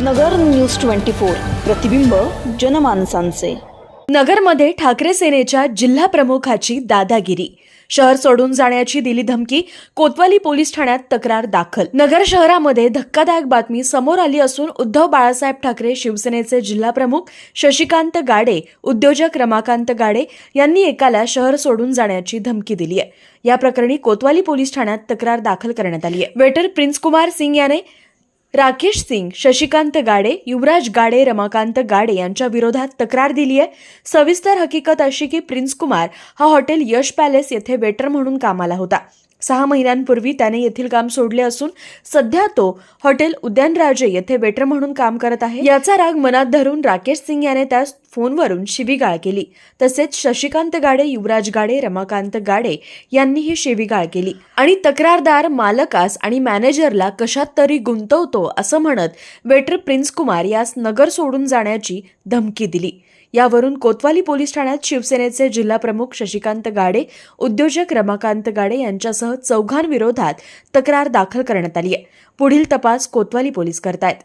नगर news twenty four. प्रतिबिंब जनमानसांचे. नगरमध्ये ठाकरे सेनेच्या जिल्हा प्रमुखाची दादागिरी. शहर सोडून जाण्याची दिली धमकी कोतवाली पोलीस ठाण्यात तक्रार दाखल. नगर शहरामध्ये धक्कादायक बातमी समोर आली असून उद्धव बाळासाहेब ठाकरे शिवसेनेचे जिल्हाप्रमुख शशिकांत गाडे उद्योजक रमाकांत गाडे यांनी एकाला शहर सोडून जाण्याची धमकी दिली आहे या प्रकरणी कोतवाली पोलीस ठाण्यात तक्रार दाखल करण्यात आली आहे वेटर प्रिन्स कुमार सिंग याने राकेश सिंग शशिकांत गाडे युवराज गाडे रमाकांत गाडे यांच्या विरोधात तक्रार दिली आहे सविस्तर हकीकत अशी की प्रिन्स कुमार हा हॉटेल यश पॅलेस येथे वेटर म्हणून कामाला होता. सहा महिन्यांपूर्वी त्याने येथील काम सोडले असून सध्या तो हॉटेल उद्यानराजे येथे वेटर म्हणून काम करत आहे. याचा राग मनात धरून राकेश सिंग याने त्यास फोनवरून शिवीगाळ केली. तसेच शशिकांत गाडे युवराज गाडे रमाकांत गाडे यांनीही शिवीगाळ केली. आणि तक्रारदार मालकास आणि मॅनेजरला कशात तरी गुंतवतो असं म्हणत वेटर प्रिन्स कुमार यास नगर सोडून जाण्याची धमकी दिली. यावरून कोतवाली पोलीस ठाण्यात शिवसेनेचे जिल्हाप्रमुख शशिकांत गाडे उद्योजक रमाकांत गाडे यांच्यासह चौघांविरोधात तक्रार दाखल करण्यात आली आहे. पुढील तपास कोतवाली पोलीस करतायत.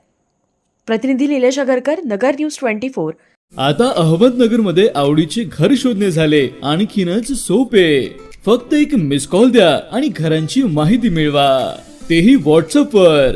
प्रतिनिधी Nilesh Agarkar Nagar news twenty four. आता अहमदनगरमध्ये आवडीचे घर शोधणे झाले. आणखीनच सोपे. फक्त एक मिस कॉल द्या आणि घरांची माहिती मिळवा. तेही व्हॉट्सअप वर.